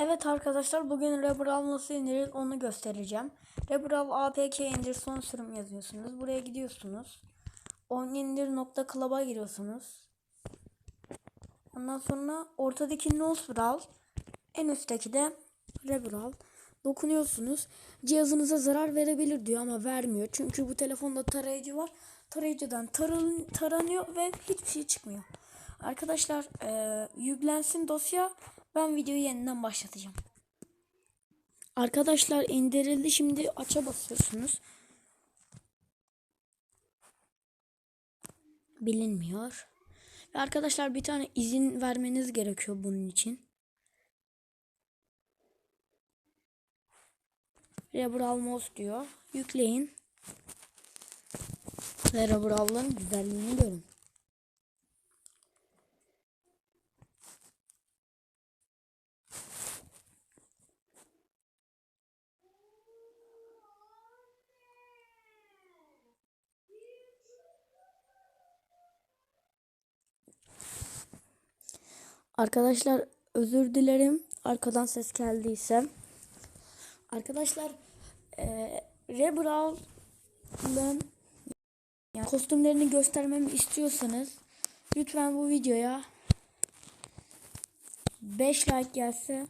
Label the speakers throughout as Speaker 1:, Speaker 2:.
Speaker 1: Evet arkadaşlar bugün Rebrawl nasıl indirilir onu göstereceğim. Rebrawl APK indir son sürüm yazıyorsunuz. Buraya gidiyorsunuz. On indir nokta club'a giriyorsunuz. Ondan sonra ortadaki Nose Brawl en üstteki de Rebrawl. Dokunuyorsunuz. Cihazınıza zarar verebilir diyor ama vermiyor. Çünkü bu telefonda tarayıcı var. Tarayıcıdan taran, taranıyor ve hiçbir şey çıkmıyor. Arkadaşlar eee, yüklensin dosya. Ben videoyu yeniden başlatacağım. Arkadaşlar indirildi. Şimdi aça basıyorsunuz. Bilinmiyor. Ve arkadaşlar bir tane izin vermeniz gerekiyor bunun için. Rebrawl Mouse diyor. Yükleyin. Ve Rebrowl'ın güzelliğini görün. Arkadaşlar özür dilerim arkadan ses geldiyse. Arkadaşlar eee Rebrowl'ın yani kostümlerini göstermemi istiyorsanız lütfen bu videoya 5 like gelse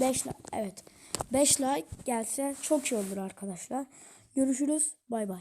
Speaker 1: 5 like evet 5 like gelse çok iyi olur arkadaşlar. Görüşürüz. Bay bay.